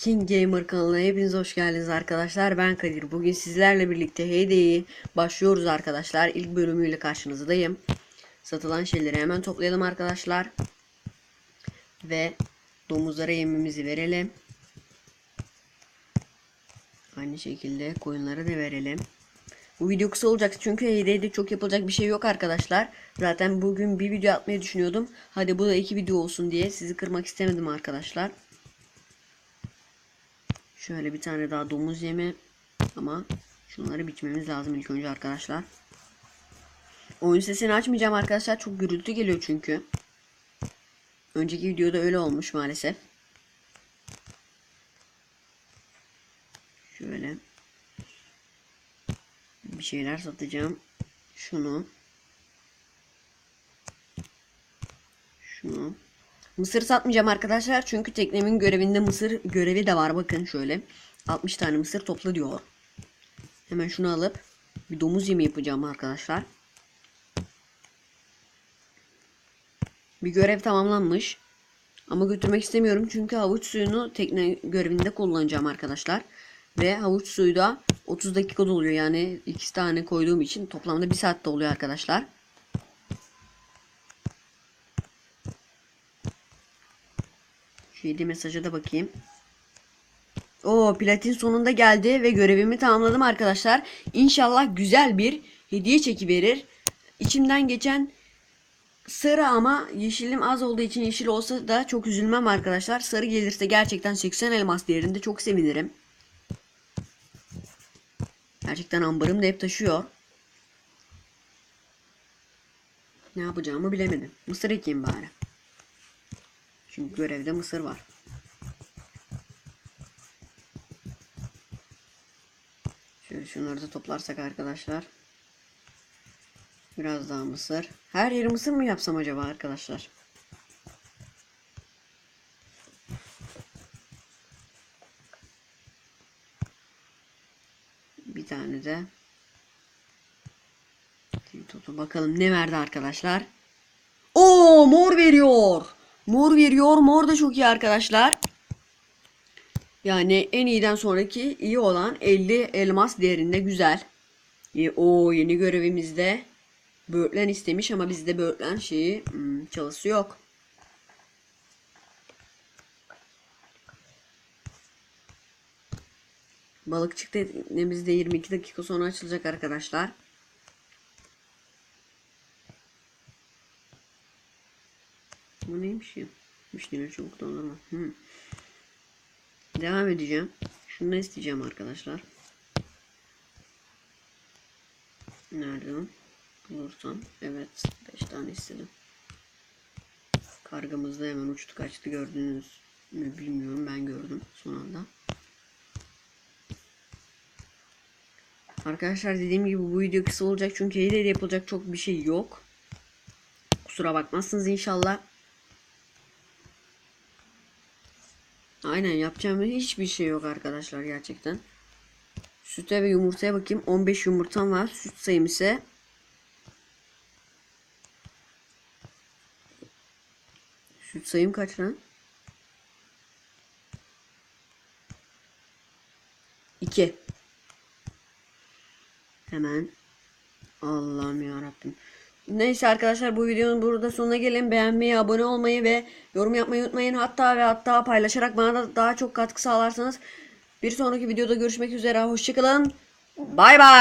King Gamer kanalına hepiniz hoş geldiniz arkadaşlar. Ben Kadir. Bugün sizlerle birlikte Heyde'yi başlıyoruz arkadaşlar. İlk bölümüyle karşınızdayım. Satılan şeyleri hemen toplayalım arkadaşlar. Ve domuzlara yemimizi verelim. Aynı şekilde koyunlara da verelim. Bu video kısa olacak çünkü Heyde'de çok yapılacak bir şey yok arkadaşlar. Zaten bugün bir video atmayı düşünüyordum. Hadi bu da iki video olsun diye sizi kırmak istemedim arkadaşlar. Şöyle bir tane daha domuz yemi. Ama şunları biçmemiz lazım ilk önce arkadaşlar. Oyun sesini açmayacağım arkadaşlar. Çok gürültü geliyor çünkü. Önceki videoda öyle olmuş maalesef. Şöyle. Bir şeyler satacağım. Şunu. Şunu. Mısır satmayacağım arkadaşlar çünkü teknemin görevinde mısır görevi de var bakın şöyle. 60 tane mısır topla diyor. Hemen şunu alıp bir domuz yemi yapacağım arkadaşlar. Bir görev tamamlanmış. Ama götürmek istemiyorum çünkü havuç suyunu tekne görevinde kullanacağım arkadaşlar. Ve havuç suyu da 30 dakika doluyor yani iki tane koyduğum için toplamda bir saatte oluyor arkadaşlar. Şu yedi mesaja da bakayım. O platin sonunda geldi ve görevimi tamamladım arkadaşlar. İnşallah güzel bir hediye çeki verir. İçimden geçen sarı ama yeşilim az olduğu için yeşil olsa da çok üzülmem arkadaşlar. Sarı gelirse gerçekten 80 elmas değerinde çok sevinirim. Gerçekten ambarım da hep taşıyor. Ne yapacağımı bilemedim. Mısır ekeyim bari. Çünkü görevde mısır var. Şöyle şunları da toplarsak arkadaşlar. Biraz daha mısır. Her yeri mısır mı yapsam acaba arkadaşlar? Bir tane de bakalım ne verdi arkadaşlar. Oo mor veriyor. Mor veriyor. Mor da çok iyi arkadaşlar. Yani en iyiden sonraki iyi olan 50 elmas değerinde güzel. E, o yeni görevimizde böğürtlen istemiş ama bizde böğürtlen şeyi hmm, çalısı yok. Balıkçık teknemizde 22 dakika sonra açılacak arkadaşlar. Bu neymiş ya? Müşteri çabuk dondurma. Hmm. Devam edeceğim. Şunu isteyeceğim arkadaşlar. Nerede o? Bulursam. Evet. 5 tane istedim. Kargamız da hemen uçtu kaçtı gördünüz mü bilmiyorum ben gördüm son anda. Arkadaşlar dediğim gibi bu video kısa olacak çünkü hile yapılacak çok bir şey yok. Kusura bakmazsınız inşallah. Aynen yapacağım hiçbir şey yok arkadaşlar gerçekten. Süte ve yumurtaya bakayım. 15 yumurtam var. Süt sayım ise Süt sayım kaç lan? 2 Hemen Allah'ım ya Rabbim. Neyse arkadaşlar bu videonun burada sonuna gelin. Beğenmeyi, abone olmayı ve yorum yapmayı unutmayın. Hatta ve hatta paylaşarak bana da daha çok katkı sağlarsanız bir sonraki videoda görüşmek üzere. Hoşçakalın. Bay bay.